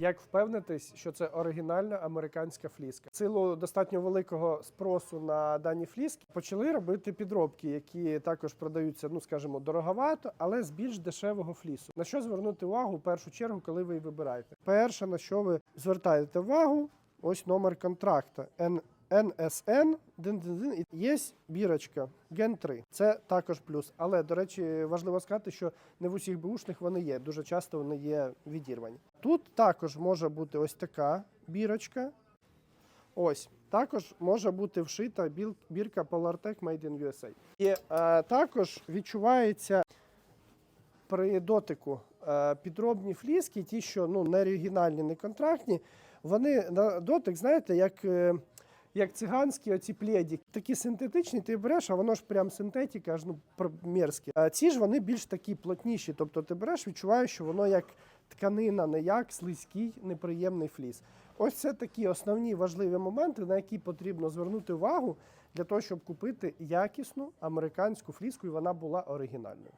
Як впевнитись, що це оригінальна американська фліска? Силу достатньо великого спросу на дані фліски почали робити підробки, які також продаються, ну скажімо, дороговато, але з більш дешевого флісу. На що звернути увагу в першу чергу, коли ви її вибираєте? Перше, на що ви звертаєте увагу, ось номер контракта N- NSN, дин-дин-дин, і є бірочка Gen 3. Це також плюс. Але, до речі, важливо сказати, що не в усіх бушних вони є. Дуже часто вони є відірвані. Тут також може бути ось така бірочка. Ось. Також може бути вшита бірка PolarTech Made in USA. І е, також відчувається при дотику е, підробні фліски, ті, що ну, не оригінальні, не контрактні, вони на дотик, знаєте, як, е, як циганські оці плєді. Такі синтетичні, ти береш, а воно ж прям синтетика, аж ну мерзкі. А ці ж вони більш такі плотніші. Тобто ти береш, відчуваєш, що воно як тканина, не як слизький, неприємний фліс. Ось це такі основні важливі моменти, на які потрібно звернути увагу для того, щоб купити якісну американську фліску, і вона була оригінальною.